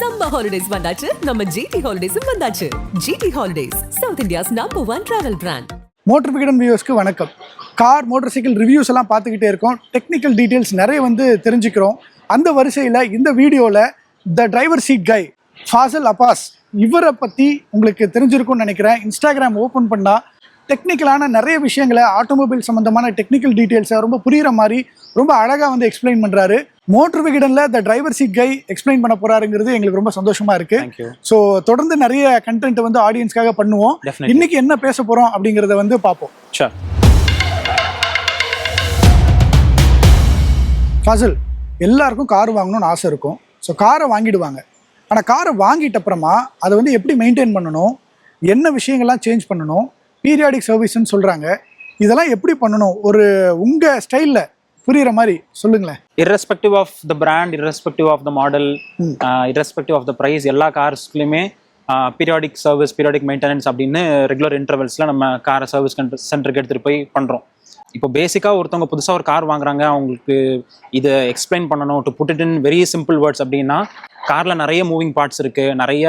Summer holidays வந்தாச்சு. நம்ம GT ஹாலிடேஸும் வந்தாச்சு. GT holidays south India's number one travel brand motor Vikatan வியூஸ்க்கு வணக்கம். கார் மோட்டர் சைக்கிள் ரிவ்யூஸ் எல்லாம் பார்த்துக்கிட்டே இருக்கோம். டெக்னிக்கல் டீட்டெயில்ஸ் நிறைய வந்து தெரிஞ்சுக்கிறோம். அந்த வரிசையில் இந்த வீடியோவில் the driver seat guy Fazal Abbas இவரை பற்றி உங்களுக்கு தெரிஞ்சிருக்கும்னு நினைக்கிறேன். இன்ஸ்டாகிராம் ஓப்பன் பண்ணால் டெக்னிக்கலான நிறைய விஷயங்களை ஆட்டோமொபைல் சம்மந்தமான டெக்னிக்கல் டீட்டெயில்ஸை ரொம்ப புரிகிற மாதிரி ரொம்ப அழகாக வந்து எக்ஸ்பிளைன் பண்ணுறாரு motor விகடனில் the driver seat guy explain பண்ண போறாருங்கிறது எங்களுக்கு ரொம்ப சந்தோஷமா இருக்கு. ஸோ தொடர்ந்து நிறைய கண்டென்ட் வந்து ஆடியன்ஸ்க்காக பண்ணுவோம். இன்னைக்கு என்ன பேச போறோம் அப்படிங்கறத வந்து பார்ப்போம். ஷூர் ஃபாசில் எல்லாருக்கும் கார் வாங்கணும்னு ஆசை இருக்கும். ஸோ காரை வாங்கிடுவாங்க. ஆனால் காரை வாங்கிட்ட அப்புறமா அதை வந்து எப்படி மெயின்டைன் பண்ணணும்? என்ன விஷயங்கள்லாம் சேஞ்ச் பண்ணணும்? பீரியாடிக் சர்வீஸ்ன்னு சொல்கிறாங்க இதெல்லாம் எப்படி பண்ணணும்? ஒரு உங்கள் ஸ்டைலில் புரியுற மாதிரி சொல்லுங்களேன். Irrespective of the brand irrespective of the model irrespective of the price எல்லா கார்ஸ்லையுமே பீரியாடிக் சர்வீஸ் பீரியாடிக் மெயின்டெனன்ஸ் அப்படின்னு ரெகுலர் இன்டர்வல்ஸில் நம்ம காரை சர்வீஸ் சென்டருக்கு எடுத்துகிட்டு போய் பண்ணுறோம் இப்போ பேசிக்காக ஒருத்தவங்க புதுசாக ஒரு கார் வாங்குறாங்க அவங்களுக்கு இதை எக்ஸ்பிளைன் பண்ணணும் to put it in very simple words அப்படின்னா காரில் நிறைய மூவிங் பார்ட்ஸ் இருக்குது நிறைய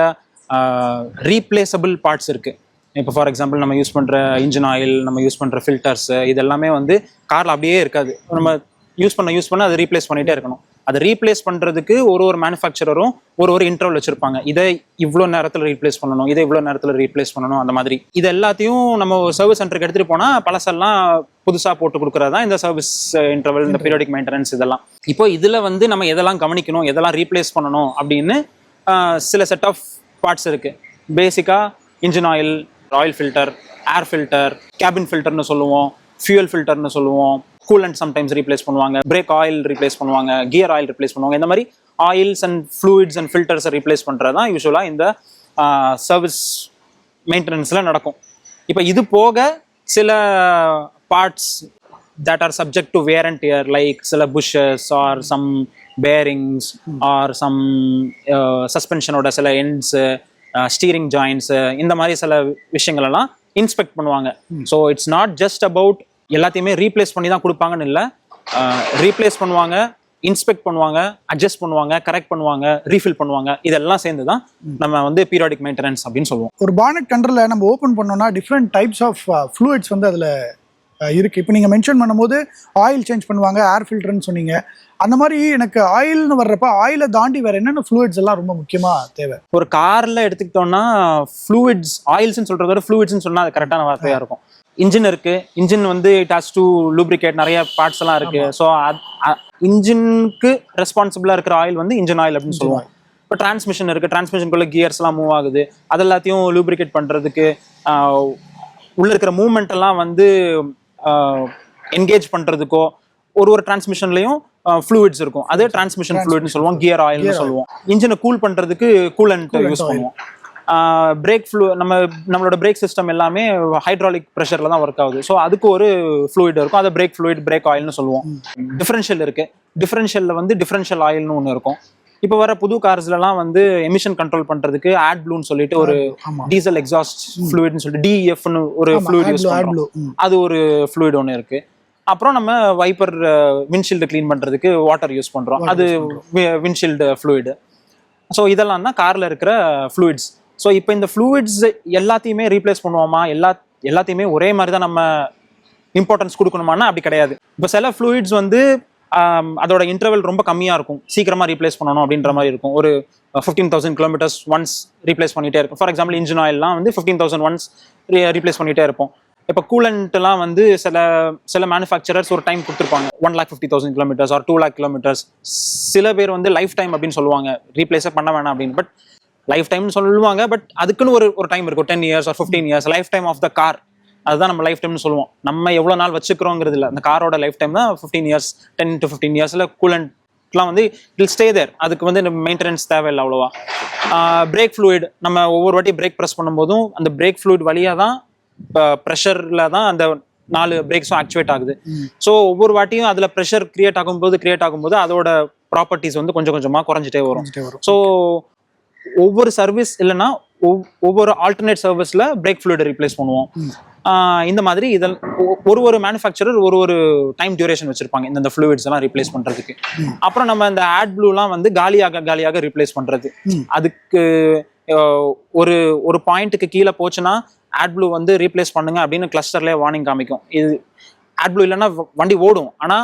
ரீப்ளேசபிள் பார்ட்ஸ் இருக்குது இப்போ ஃபார் எக்ஸாம்பிள் நம்ம யூஸ் பண்ணுற இன்ஜின் ஆயில் நம்ம யூஸ் பண்ணுற ஃபில்டர்ஸ் இது எல்லாமே வந்து காரில் அப்படியே இருக்காது. நம்ம யூஸ் பண்ண யூஸ் பண்ண அதை ரீப்ளேஸ் பண்ணிகிட்டே இருக்கணும். அதை ரீப்ளேஸ் பண்ணுறதுக்கு ஒரு ஒரு மேனுஃபேக்சரரும் ஒரு ஒரு இன்டர்வல் வச்சுருப்பாங்க. இதை இவ்வளோ நேரத்தில் ரீப்ளேஸ் பண்ணணும் இதை இவ்வளோ நேரத்தில் ரீப்ளேஸ் பண்ணணும் அந்த மாதிரி. இது எல்லாத்தையும் நம்ம சர்வீஸ் சென்டருக்கு எடுத்துகிட்டு போனால் பழசெல்லாம் புதுசாக போட்டு கொடுக்குறது தான் இந்த சர்வீஸ் இன்டர்வல் இந்த பீரியாடிக் மெயின்டெனன்ஸ் இதெல்லாம். இப்போ இதில் வந்து நம்ம எதெல்லாம் கவனிக்கணும் எதெல்லாம் ரீப்ளேஸ் பண்ணணும் அப்படின்னு ஆஹ், சில செட் ஆஃப் பார்ட்ஸ் இருக்குது பேசிக்காக engine oil oil filter air filter cabin ஃபில்டர்னு சொல்லுவோம் ஃபியூல் ஃபில்டர்னு சொல்லுவோம். கூலண்ட் சம்டைம்ஸ் ரீப்ளேஸ் பண்ணுவாங்க பிரேக் ஆயில் ரீப்ளேஸ் பண்ணுவாங்க கியர் ஆயில் ரீப்ளேஸ் பண்ணுவாங்க. இந்த மாதிரி ஆயில்ஸ் அண்ட் ஃப்ளூயிட்ஸ் அண்ட் ஃபில்டர்ஸை ரீப்ளேஸ் பண்ணுறது தான் யூஸ்வலாக இந்த சர்வீஸ் மெயின்டெனன்ஸில் நடக்கும். இப்போ இது போக சில parts that are subject to wear and tear like சில bushes are some bearings are some சஸ்பென்ஷனோட சில எண்ட்ஸு ஸ்டீரிங் ஜாயின்ஸ் இந்த மாதிரி சில விஷயங்கள் எல்லாம் இன்ஸ்பெக்ட் பண்ணுவாங்க so it's not just about எல்லாத்தையுமே ரீப்ளேஸ் பண்ணி தான் கொடுப்பாங்கன்னு இல்லை. ரீப்ளேஸ் பண்ணுவாங்க இன்ஸ்பெக்ட் பண்ணுவாங்க அட்ஜஸ்ட் பண்ணுவாங்க கரெக்ட் பண்ணுவாங்க ரீஃபில் பண்ணுவாங்க. இதெல்லாம் சேர்ந்து தான் நம்ம வந்து பீரியாடிக் மெயின்டெனன்ஸ் அப்படின்னு சொல்லுவோம். ஒரு பானட் கண்டரில் நம்ம ஓப்பன் பண்ணோம்னா டிஃப்ரெண்ட் டைப்ஸ் ஆஃப் ஃப்ளூயிட்ஸ் வந்து அதில் இருக்குது இப்போ நீங்கள் மென்ஷன் பண்ணும்போது ஆயில் சேஞ்ச் பண்ணுவாங்க ஏர் ஃபில்டர்னு சொன்னீங்க. அந்த மாதிரி எனக்கு ஆயில்னு வர்றப்ப ஆயிலை தாண்டி வேறு என்னென்ன ஃப்ளூயிட்ஸ் எல்லாம் ரொம்ப முக்கியமாக தேவை? ஒரு கார்ல எடுத்துக்கிட்டோம்னா ஃப்ளூயிட்ஸ் ஆயில்ஸ்னு சொல்றத விட ஃப்ளூயிட்ஸ்னு சொன்னா அது கரெக்டான வார்த்தையா இருக்கும். இன்ஜின் இருக்கு. இன்ஜின் வந்து இட் ஹாஸ் டு லூப்ரிகேட் நிறைய பார்ட்ஸ் எல்லாம் இருக்கு. ஸோ இன்ஜினுக்கு ரெஸ்பான்சிபிளா இருக்கிற ஆயில் வந்து இன்ஜின் ஆயில் அப்படின்னு சொல்லுவோம். இப்போ டிரான்ஸ்மிஷன் இருக்கு. டிரான்ஸ்மிஷனுக்குள்ள கியர்ஸ் எல்லாம் மூவ் ஆகுது. அது எல்லாத்தையும் லூப்ரிகேட் பண்றதுக்கு உள்ள இருக்கிற மூவ்மெண்ட் எல்லாம் வந்து என்கேஜ் பண்றதுக்கோ ஒரு ஒரு டிரான்ஸ்மிஷன்லயும் ஃப்ளூயிட்ஸ் இருக்கும். அது டிரான்ஸ்மிஷன் ஃப்ளூயிட்னு சொல்லுவோம் கியர் ஆயில்னு சொல்லுவோம். இன்ஜினை கூல் பண்றதுக்கு கூலண்ட் யூஸ் பண்ணுவோம். பிரேக் ஃப்ளூ நம்ம நம்மளோட பிரேக் சிஸ்டம் எல்லாமே ஹைட்ராலிக் ப்ரெஷர்ல தான் ஒர்க் ஆகுது. ஸோ அதுக்கு ஒரு ஃப்ளூயிட் இருக்கும். அதை பிரேக் ஃப்ளூயிட் பிரேக் ஆயில்னு சொல்லுவோம். டிஃபரன்ஷியல் இருக்கு. டிஃபரன்ஷியல்ல வந்து டிஃபரன்ஷியல் ஆயில்னு ஒன்று இருக்கும். இப்போ வர புது கார்ஸ்லலாம் வந்து எமிஷன் கண்ட்ரோல் பண்றதுக்கு ஆட் ப்ளூன்னு சொல்லிட்டு ஒரு. டீசல் எக்ஸாஸ்ட் ஃப்ளூயிட்னு சொல்லிட்டு டிஎஃப்னு ஒரு ஃப்ளூயிட் யூஸ் ஆட் பண்றோம். ப்ளூ ம். அது ஒரு ஃப்ளூயிட் ஒன்று இருக்கு. அப்புறம் நம்ம வைப்பர் விண்ட்ஷீல்டு க்ளீன் பண்றதுக்கு வாட்டர் யூஸ் பண்றோம். அது விண்ட்ஷீல்டு ஃப்ளூயிடு ஸோ இதெல்லாம் தான் கார்ல இருக்கிற ஃப்ளூயிட்ஸ் ஸோ இப்போ இந்த ஃப்ளூயிட்ஸ் எல்லாத்தையுமே ரீப்ளேஸ் பண்ணுவோமா? எல்லா எல்லாத்தையுமே ஒரே மாதிரி தான் நம்ம இம்பார்ட்டன்ஸ் கொடுக்கணுமானா அப்படி கிடையாது. இப்போ சில ஃப்ளூயிட்ஸ் வந்து அதோட இன்டர்வல் ரொம்ப கம்மியாக இருக்கும். சீக்கிரமாக ரீப்ளேஸ் பண்ணணும் அப்படின்ற மாதிரி இருக்கும். ஒரு fifteen thousand kilometres once replace பண்ணிகிட்டே இருக்கும் ஃபார் எக்ஸாம்பிள் இன்ஜின் ஆயில்லாம் வந்து ஃபிஃப்டீன் தௌசண்ட் ஒன்ஸ் ரீப்ளேஸ் பண்ணிகிட்டே இருப்போம். இப்போ கூலண்ட்லாம் வந்து சில சில மேனுஃபேக்சரர்ஸ் ஒரு டைம் கொடுத்துருப்பாங்க. One lakh fifty thousand kilometres or two lakh kilometres சில பேர் வந்து லைஃப் டைம் அப்படின்னு சொல்லுவாங்க. ரீப்ளேஸே பண்ண வேணாம் அப்படின்னு. பட் லைஃப் டைம்னு சொல்லுவாங்க பட் அதுக்குன்னு ஒரு ஒரு டைம் இருக்கும். Ten years or fifteen years life time of the car அதுதான் நம்ம லைஃப் டைம்னு சொல்லுவோம். நம்ம எவ்வளோ நாள் வச்சுக்கிறோங்கிறது இல்லை. அந்த காரோட லைஃப் டைம் தான் fifteen years ten to fifteen இயர்ஸில் கூலண்ட்லாம் வந்து இல் ஸ்டே தேர் அதுக்கு வந்து மெயின்டெனன்ஸ் தேவையில்லை அவ்வளோவா. பிரேக் ஃப்ளூயிட் நம்ம ஒவ்வொரு வாட்டி பிரேக் ப்ரெஸ் பண்ணும்போதும் அந்த பிரேக் ஃப்ளூயிட் வழியாக தான் ப்ரெஷரில் தான் அந்த நாலு பிரேக்ஸும் ஆக்டிவேட் ஆகுது. ஸோ ஒவ்வொரு வாட்டியும் அதில் ப்ரெஷர் கிரியேட் ஆகும்போது கிரியேட் ஆகும்போது அதோட ப்ராப்பர்ட்டிஸ் வந்து கொஞ்சம் கொஞ்சமாக குறைஞ்சிட்டே வரும். ஸோ ஒவ்வொரு சர்வீஸ் இல்லைன்னா ஒவ்- ஒவ்வொரு ஆல்டர்னேட் சர்வீஸ்ல பிரேக் ஃப்ளூயிட் ரீப்ளேஸ் பண்ணுவோம். இந்த மாதிரி இதில் ஒரு ஒரு மேனுஃபேக்சரர் ஒரு ஒரு டைம் டியூரேஷன் வச்சிருப்பாங்க. இந்த ஃப்ளூயிட்ஸ் எல்லாம் ரீப்ளேஸ் பண்றதுக்கு. அப்புறம் நம்ம இந்த ஆட் ப்ளூலாம் வந்து காலியாக காலியாக ரீப்ளேஸ் பண்றது. அதுக்கு ஒரு ஒரு பாயிண்ட்டுக்கு கீழே போச்சுன்னா ஆட் ப்ளூ வந்து ரீப்ளேஸ் பண்ணுங்க அப்படின்னு கிளஸ்டர்லேயே வார்னிங் காமிக்கும். இது ஆட் ப்ளூ இல்லைன்னா வண்டி ஓடும். ஆனா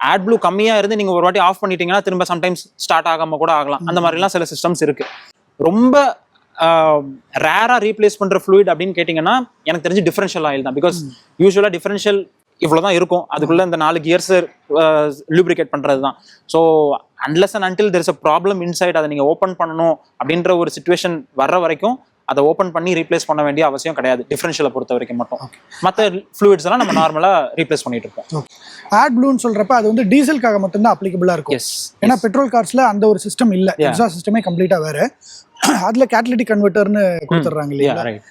ஆட் ப்ளூ கம்மியா இருந்து நீங்க ஒரு வாட்டி ஆஃப் பண்ணிட்டீங்கன்னா திரும்ப சம்டைம்ஸ் ஸ்டார்ட் ஆகாம கூட ஆகலாம். அந்த மாதிரிலாம் சில சிஸ்டம்ஸ் இருக்கு. ரொம்ப ரேரா ரீப்ளேஸ் பண்ற ஃப்ளூயிட் அப்படின்னு கேட்டிங்கன்னா எனக்கு தெரிஞ்சு டிஃபரன்ஷியல் ஆயில் தான். பிகாஸ் யூஸ்வலாக டிஃபரன்ஷியல் இவ்வளவுதான் இருக்கும். அதுக்குள்ள இந்த நாலு கியர்ஸ் லூப்ரிகேட் பண்றது தான். So unless and until there is a problem inside அதை நீங்க ஓப்பன் பண்ணணும் அப்படின்ற ஒரு சுச்சுவேஷன் வர்ற வரைக்கும் அதை ஓப்பன் பண்ணி ரீப்ளேஸ் பண்ண வேண்டிய அவசியம் கிடையாது. டிஃபரன்ஷியலை பொறுத்த வரைக்கும் மட்டும். மற்ற ஃப்ளூயிட்ஸ் எல்லாம் நம்ம நார்மலா ரீப்ளேஸ் பண்ணிட்டு இருக்கோம். ஆட் ப்ளூன்னு சொல்றப்ப அது வந்து டீசலுக்காக மட்டும்தான் அப்ளிகபிளா இருக்கும். ஏன்னா பெட்ரோல் கார்ஸ்ல அந்த ஒரு சிஸ்டம் இல்ல. எக்ஸாஸ்ட் சிஸ்டமே கம்ப்ளீட்டா வேற. அதுல கேட்டலிட்டிக் கன்வெர்ட்டர்னு கொடுத்துட்றாங்க இல்லையா? ரைட்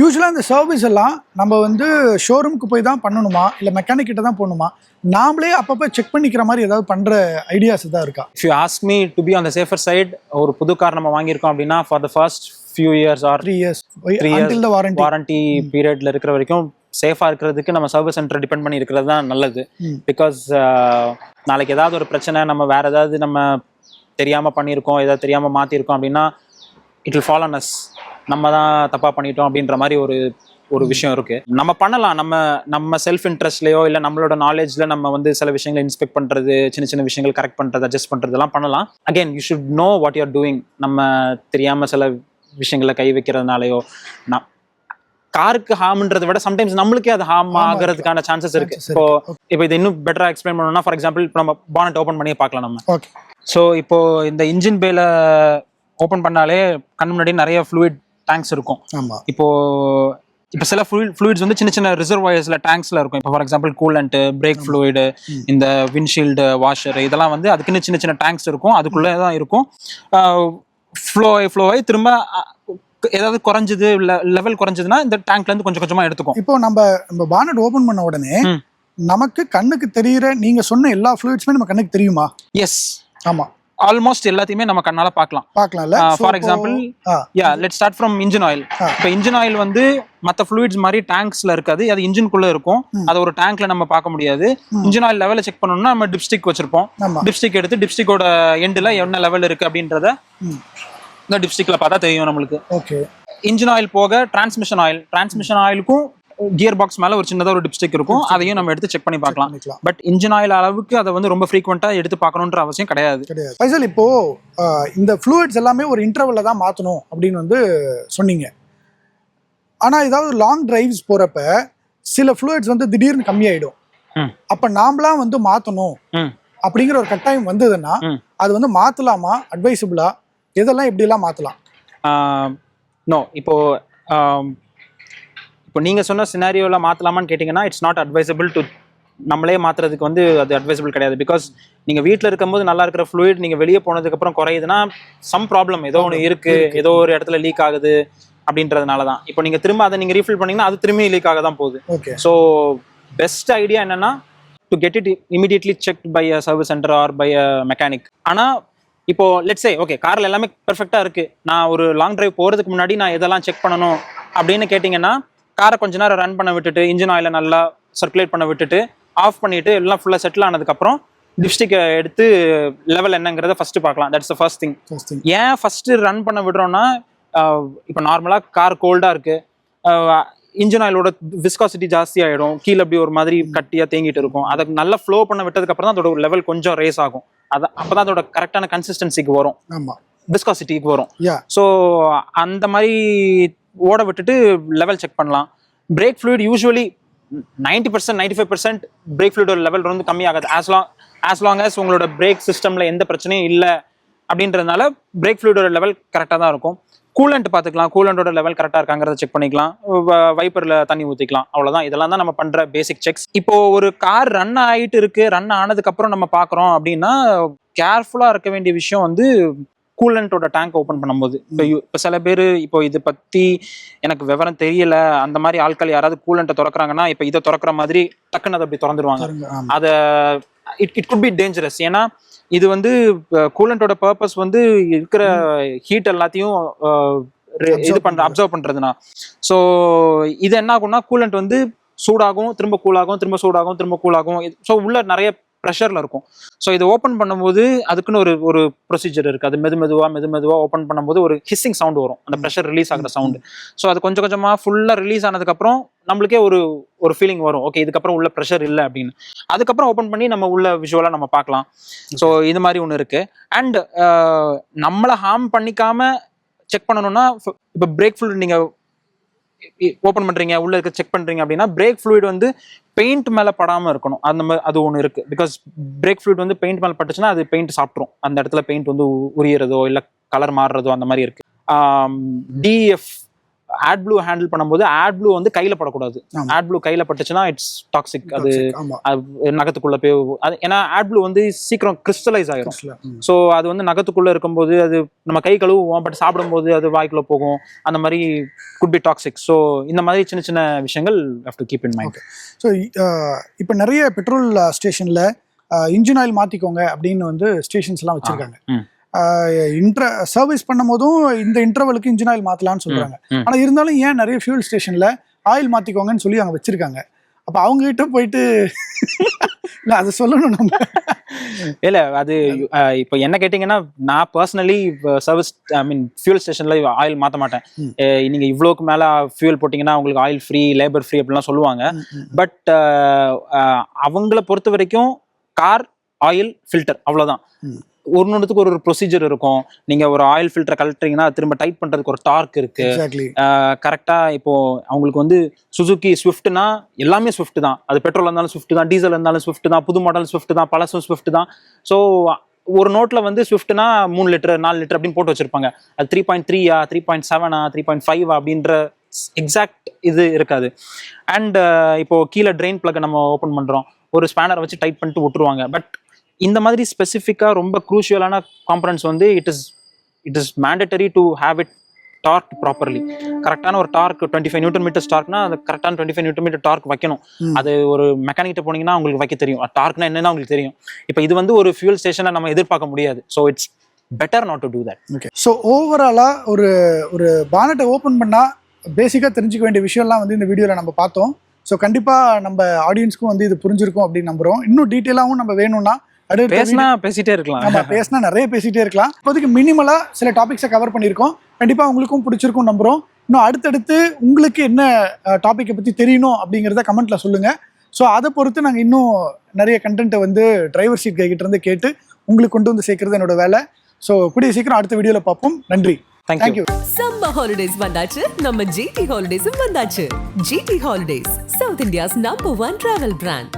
யூஸ்வலா இந்த சர்வீஸ் எல்லாம் நம்ம வந்து ஷோரூமுக்கு போய் தான் பண்ணணுமா? இல்ல மெக்கானிக் கிட்ட தான் போகணுமா? நாமளே அப்பப்போ செக் பண்ணிக்கிற மாதிரி ஏதாவது பண்ற ஐடியாஸ் தான் இருக்கா? If you ask me to be on the safer side ஒரு புது கார் நம்ம வாங்கியிருக்கோம் அப்படின்னா for the first few years or three years Three years until the warranty warranty பீரியட்ல இருக்கிற வரைக்கும் சேஃபா இருக்கிறதுக்கு நம்ம சர்வீஸ் சென்டர் டிபெண்ட் பண்ணி இருக்கிறது தான் நல்லது. பிகாஸ் நாளைக்கு ஏதாவது ஒரு பிரச்சனை நம்ம வேற ஏதாவது நம்ம தெரியாம பண்ணியிருக்கோம் ஏதாவது தெரியாம மாத்திருக்கோம் அப்படின்னா இட் வில் ஃபாலோ அஸ் நம்ம தான் தப்பா பண்ணிட்டோம் அப்படின்ற மாதிரி ஒரு ஒரு விஷயம் இருக்கு. நம்ம பண்ணலாம். நம்ம நம்ம செல்ஃப் இன்ட்ரெஸ்ட்லயோ இல்ல நம்மளோட நாலேஜ்ல நம்ம வந்து சில விஷயங்களை இன்ஸ்பெக்ட் பண்றது சின்ன சின்ன விஷயங்கள் கரெக்ட் பண்றது அட்ஜஸ்ட் பண்றதெல்லாம் பண்ணலாம். Again you should know what you are doing நம்ம தெரியாம சில விஷயங்களை கை வைக்கிறதுனாலயோ நான் காருக்கு ஹார்ம்ன்றதை விட சம்டைம்ஸ் நம்மளுக்கே அது ஹார்ம் ஆகிறதுக்கான சான்சஸ் இருக்கு. இப்போ. இப்போ இது இன்னும் பெட்டரா எக்ஸ்பிளைன் பண்ணணும்னா ஃபார் எக்ஸாம்பிள் இப்போ நம்ம பானட் ஓப்பன் பண்ணி பார்க்கலாம் நம்ம. ஸோ இப்போ இந்த இன்ஜின் பேல ஓப்பன் பண்ணாலே கண் முன்னாடி நிறைய ஃப்ளூயிட் டேங்க்ஸ் இருக்கும். ஆமா. இப்போ இப்போ சில ஃப்ளூயிட் ஃப்ளூயிட்ஸ் வந்து சின்ன சின்ன ரிசர்வாயர்ஸ்ல டேங்க்ஸ்ல இருக்கும். இப்போ for example coolant brake fluid இந்த விண்ட்ஷீல்டு வாஷர் இதெல்லாம் வந்து அதுக்குன்னு சின்ன சின்ன டேங்க்ஸ் இருக்கும். அதுக்குள்ளே தான் இருக்கும். ஃப்ளோ ஃப்ளோ ஆகி திரும்ப ஏதாவது குறைஞ்சது லெவல் குறைஞ்சதுன்னா இந்த டேங்க்ல இருந்து கொஞ்சம் கொஞ்சமா எடுத்துக்கும். இப்போ நம்ம நம்ம பானட் ஓபன் பண்ண உடனே. நமக்கு கண்ணுக்கு தெரியிற நீங்க சொன்ன எல்லா ஃப்ளூயிட்ஸுமே நம்ம கண்ணுக்கு தெரியுமா? எஸ் ஆமா. ஆல்மோஸ்ட் எல்லாத்தையுமே நம்ம கண்ணால பார்க்கலாம். பார்க்கலாம்ல? So, for example yeah let start from engine oil. இப்போ இன்ஜின் ஆயில் வந்து மற்ற ஃப்ளூயிட்ஸ் மாதிரி டேங்க்ஸ்ல இருக்காது. அது இன்ஜின்குள்ள இருக்கும். அது ஒரு டேங்க்ல நம்ம பார்க்க முடியாது. இன்ஜின் ஆயில் லெவலை செக் பண்ணணும்னா நம்ம டிப்ஸ்டிக் வச்சிருப்போம். டிப்ஸ்டிக் எடுத்து டிப்ஸ்டிக்கோட எண்டில் என்ன லெவல் இருக்கு அப்படின்றத. இந்த டிப்ஸ்டிக்ல பார்த்தா தெரியும் நம்மளுக்கு. ஓகே. இன்ஜின் ஆயில் போக டிரான்ஸ்மிஷன் ஆயில் டிரான்ஸ்மிஷன் ஆயிலுக்கும் கியர் பாக்ஸ் மேல ஒரு சின்னதா ஒரு டிப்ஸ்டிக் இருக்கும். அதையும் நம்ம எடுத்து செக் பண்ணி பார்க்கலாம். பட் இன்ஜின் ஆயில் அளவுக்கு அதை வந்து ரொம்ப ஃப்ரீக்வெண்டா எடுத்து பார்க்கணுன்ற அவசியம் கிடையாது. கிடையாது. ஃபைசல் இப்போ இந்த ஃப்ளூயிட்ஸ் எல்லாமே ஒரு இன்டர்வல்ல தான் மாத்தணும் அப்படின்னு வந்து சொன்னீங்க. ஆனா ஏதாவது லாங் டிரைவ்ஸ் போறப்ப சில ஃப்ளூயிட்ஸ் வந்து திடீர்னு கம்மியாயிடும். அப்ப நாமளா வந்து மாத்தணும் ம். அப்படிங்கிற ஒரு கட்டாயம் வந்ததுன்னா. அது வந்து மாத்தலாமா? அட்வைசபிளா எதெல்லாம் எப்படி எல்லாம் மாத்தலாம் நோ இப்போ இப்போ நீங்க சொன்ன சினாரியோல மாத்தலாமான்னு கேட்டிங்கன்னா இட்ஸ் நாட் அட்வைசபிள் டு நம்மளே மாத்துறதுக்கு வந்து அது அட்வைசபிள் கிடையாது. பிகாஸ் நீங்க வீட்ல இருக்கும்போது நல்லா இருக்கிற ஃப்ளூயிட் நீங்க வெளியே போனதுக்கு அப்புறம் குறையுதுன்னா சம் ப்ராப்ளம் ஏதோ ஒன்று இருக்கு ஏதோ ஒரு இடத்துல லீக் ஆகுது அப்படின்றதுனால தான். இப்போ நீங்க திரும்ப அதை நீங்க ரீஃபில் பண்ணீங்கன்னா அது திரும்பி லீக் ஆக தான் போகுது. ஓகே ஸோ பெஸ்ட் ஐடியா என்னன்னா to get it immediately check by a service centre or by a mechanic ஆனா இப்போ லெட்ஸ் சே ஓகே கார்ல எல்லாமே பெர்ஃபெக்ட்டா இருக்கு. நான் ஒரு லாங் டிரைவ் போறதுக்கு முன்னாடி நான் எதெல்லாம் செக் பண்ணணும் அப்படின்னு கேட்டிங்கன்னா காரை கொஞ்ச நேரம் ரன் பண்ண விட்டுட்டு இன்ஜின் ஆயில நல்லா சர்க்குலேட் பண்ண விட்டுட்டு ஆஃப் பண்ணிட்டு எல்லாம் ஃபுல்லா செட்டில் ஆனதுக்கப்புறம் டிப்ஸ்டிக் எடுத்து லெவல் என்னங்கிறத ஃபர்ஸ்ட் பார்க்கலாம். That's first thing. ஏன் ஃபர்ஸ்ட் ரன் பண்ண விடுறோம்னா இப்போ நார்மலாக கார் கோல்டாக இருக்கு. இன்ஜின் ஆயிலோட விஸ்காசிட்டி ஜாஸ்தி ஆயிடும். கீழே அப்படி ஒரு மாதிரி கட்டியா தேங்கிட்டு இருக்கும். அதை நல்லா ஃப்ளோ பண்ண விட்டதுக்கு அப்புறம் தான் அதோட லெவல் கொஞ்சம் ரேஸ் ஆகும். அது அப்பதான் அதோட கரெக்டான கன்சிஸ்டன்சிக்கு வரும். ஆமா. விஸ்காசிட்டிக்கு வரும். ஸோ அந்த மாதிரி ஓட விட்டுட்டு லெவல் செக் பண்ணலாம். Brake fluid usually ninety percent ninety five percent brake ஃப்ளூயிடோட level வந்து கம்மியாகாது. As long as long as உங்களோட பிரேக் சிஸ்டமில் எந்த பிரச்சனையும் இல்லை அப்படின்றதுனால பிரேக் ஃப்ளூயிடோட லெவல் கரெக்டாக தான் இருக்கும். கூலண்ட் பார்த்துக்கலாம். கூலண்டோட லெவல் கரெக்டாக இருக்காங்கிறத செக் பண்ணிக்கலாம். வைப்பரில் தண்ணி ஊற்றிக்கலாம் அவ்வளோதான் இதெல்லாம் தான் நம்ம பண்ணுற பேசிக் செக்ஸ் இப்போ ஒரு கார் ரன் ஆகிட்டு இருக்கு. ரன் ஆனதுக்கப்புறம் நம்ம பார்க்குறோம் அப்படின்னா கேர்ஃபுல்லாக இருக்க வேண்டிய விஷயம் வந்து கூலண்டோட டேங்க் ஓப்பன் பண்ணும்போது. இப்போ சில பேர் இப்போ இது பற்றி எனக்கு விவரம் தெரியல. அந்த மாதிரி ஆட்கள் யாராவது கூலண்ட்டை திறக்கறாங்கன்னா இப்போ இதை திறக்கிற மாதிரி டக்குன்னு அதை அப்படி திறந்துருவாங்க. அத it it could be dangerous ஏன்னா இது வந்து கூலண்டோட பர்பஸ் வந்து இருக்கிற ஹீட் எல்லாத்தையும் இது பண்ற அப்சர்வ் பண்றதுனா. ஸோ இது என்ன ஆகும்னா கூலண்ட் வந்து சூடாகும் திரும்ப கூலாகும் திரும்ப சூடாகும் திரும்ப கூலாகும் ஸோ உள்ள நிறைய ப்ரெஷர்ல இருக்கும். ஸோ இதை ஓப்பன் பண்ணும்போது அதுக்குன்னு ஒரு ஒரு ப்ரொசீஜர் இருக்கு. அது மெது மெதுவா மெது மெதுவா ஓப்பன் பண்ணும்போது ஒரு ஹிஸ்ஸிங் சவுண்ட் வரும். அந்த ப்ரெஷர் ரிலீஸ் ஆகிற சவுண்ட் ஸோ அது கொஞ்சம் கொஞ்சமா ஃபுல்லா ரிலீஸ் ஆனதுக்கப்புறம் நம்மளுக்கே ஒரு ஒரு ஃபீலிங் வரும். ஓகே இதுக்கப்புறம் உள்ள ப்ரெஷர் இல்லை அப்படின்னு. அதுக்கப்புறம் ஓப்பன் பண்ணி நம்ம உள்ள விஷுவலாக நம்ம பார்க்கலாம். ஸோ இது மாதிரி ஒன்று இருக்கு. அண்ட் நம்மளை ஹார்ம் பண்ணிக்காம செக் பண்ணணும்னா இப்போ பிரேக் ஃப்ளூயிட் நீங்க ஓப்பன் பண்றீங்க உள்ள இருக்க செக் பண்றீங்க அப்படின்னா பிரேக் ஃப்ளூயிட் வந்து பெயிண்ட் மேல படாம இருக்கணும். அந்த மாதிரி அது ஒன்று இருக்கு. பிகாஸ் பிரேக் ஃப்ளூயிட் வந்து பெயிண்ட் மேல பட்டுச்சுன்னா அது பெயிண்ட் சாப்பிட்ரும் அந்த இடத்துல பெயிண்ட் வந்து உரியறதோ இல்ல கலர் மாறுறதோ அந்த மாதிரி இருக்கு. டிஎஃப் ஆட் ப்ளூ ஹேண்டில் பண்ணும்போது ஆட் ப்ளூ வந்து கையில படக்கூடாது. ஆட் ப்ளூ கையில பட்டுச்சுன்னா இட்ஸ் டாக்ஸிக் அது நகத்துக்குள்ள போய் அது ஏன்னா ஆட் ப்ளூ வந்து சீக்கிரம் கிறிஸ்டலைஸ் ஆயிரும். ம். ஸோ அது வந்து நகத்துக்குள்ள இருக்கும்போது அது நம்ம கை கழுவுவோம் பட் சாப்பிடும்போது அது வாய்க்குள்ள போகும். அந்த மாதிரி குட் பி டாக்ஸிக் ஸோ இந்த மாதிரி சின்ன சின்ன விஷயங்கள் how to keep in mind so இப்போ நிறைய பெட்ரோல் ஸ்டேஷனில் இன்ஜின் ஆயில் மாற்றிக்கோங்க அப்படின்னு வந்து ஸ்டேஷன்ஸ்லாம் வச்சுருக்காங்க. இன்ட்ர சர்வீஸ் பண்ணும் போதும் இந்த இன்டர்வலுக்கு இன்ஜின் ஆயில் மாற்றலாம்னு சொல்கிறாங்க ம். ஆனால் இருந்தாலும் ஏன் நிறைய ஃபியூல் ஸ்டேஷனில் ஆயில் மாற்றிக்கோங்கன்னு சொல்லி அங்கே வச்சுருக்காங்க. அப்போ அவங்க கிட்ட போயிட்டு இல்லை அதை சொல்லணும் நம்ம. இல்ல அது இப்போ என்ன கேட்டிங்கன்னா நான் personally service I mean fuel ஸ்டேஷன்ல ஆயில் மாத்த மாட்டேன். நீங்க இவ்வளோக்கு மேல ஃபியூல் போட்டிங்கன்னா உங்களுக்கு ஆயில் ஃப்ரீ லேபர் ஃப்ரீ அப்படிலாம் சொல்லுவாங்க. பட் அவங்கள பொறுத்த வரைக்கும் கார் ஆயில் ஃபில்டர் அவ்வளவுதான் ம். ஒன்னொன்றுத்துக்கு ஒரு ஒரு ப்ரொசீஜர் இருக்கும். நீங்க ஒரு ஆயில் ஃபில்டர் கழட்டுறீங்கன்னா அது திரும்ப டைட் பண்றதுக்கு ஒரு டார்க் இருக்கு. கரெக்டா இப்போ அவங்களுக்கு வந்து சுசுகி ஸ்விஃப்ட்னா எல்லாமே ஸ்விஃப்ட் தான். அது பெட்ரோல் இருந்தாலும் ஸ்விஃப்ட் தான் டீசல் இருந்தாலும் ஸ்விஃப்ட் தான் புது மாடல் ஸ்விஃப்ட் தான் பழசும் ஸ்விஃப்ட் தான். ஸோ ஒரு நோட்ல வந்து ஸ்விஃப்ட்னா மூணு லிட்டர் நாலு லிட்டர் அப்படின்னு போட்டு வச்சிருப்பாங்க. அது த்ரீ பாயிண்ட் த்ரீயா த்ரீ பாயிண்ட் செவனா த்ரீ பாயிண்ட் ஃபைவ் அப்படின்ற எக்ஸாக்ட் இது இருக்காது. அண்ட் இப்போ கீழே ட்ரெயின் பிளக் நம்ம ஓப்பன் பண்றோம். ஒரு ஸ்பேனரை வச்சு டைட் பண்ணிட்டு விட்டுருவாங்க. பட் இந்த மாதிரி ஸ்பெசிஃபிக்காக ரொம்ப க்ரூஷியலான காம்பனன்ஸ் வந்து it is it is mandatory to have it torque properly கரெக்டான ஒரு torque twenty five newton metre டார்க்னா அது கரெக்டான twenty five newton metre torque வைக்கணும். அது ஒரு மெக்கானிக்கிட்ட போனீங்கன்னா உங்களுக்கு வைக்க தெரியும். டார்க்னா என்னன்னு உங்களுக்கு தெரியும். இப்போ இது வந்து ஒரு ஃபியூல் ஸ்டேஷனை நம்ம எதிர்பார்க்க முடியாது. So it's better not to do that okay so ஓவராலாக ஒரு ஒரு பானட்டை ஓப்பன் பண்ணால் பேசிக்காக தெரிஞ்சுக்க வேண்டிய விஷயம்லாம் வந்து இந்த வீடியோவில் நம்ம பார்த்தோம். ஸோ கண்டிப்பாக நம்ம ஆடியன்ஸ்க்கும் வந்து இது புரிஞ்சிருக்கும் அப்படின்னு நம்புகிறோம் இன்னும் டீட்டெயிலாகவும் நம்ம வேணும்னா அடுத்த பேசினா பேசிட்டே இருக்கலாம். நம்ம பேசினா நிறைய பேசிட்டே இருக்கலாம். இப்போதைக்கு மினிமலா சில டாபிக்ஸை கவர் பண்ணியிருக்கோம். கண்டிப்பா உங்களுக்கும் பிடிச்சிருக்கும் நம்புறோம். இன்னும் அடுத்தடுத்து உங்களுக்கு என்ன டாப்பிக்கை பத்தி தெரியணும் அப்படிங்கிறத கமெண்ட்ல சொல்லுங்க. ஸோ அதை பொறுத்து நாங்கள் இன்னும் நிறைய கண்டென்ட்டை வந்து டிரைவர் சீட் கிட்ட இருந்து கேட்டு உங்களுக்கு கொண்டு வந்து சேர்க்கறது என்னோட வேலை. ஸோ கூடிய சீக்கிரம் அடுத்த வீடியோவில் பார்ப்போம். நன்றி. தேங்க்யூ சம்மர் ஹாலிடேஸ் வந்தாச்சு. நம்ம ஜிடி ஹாலிடேஸும் வந்தாச்சு. GT holidays south India's number one travel brand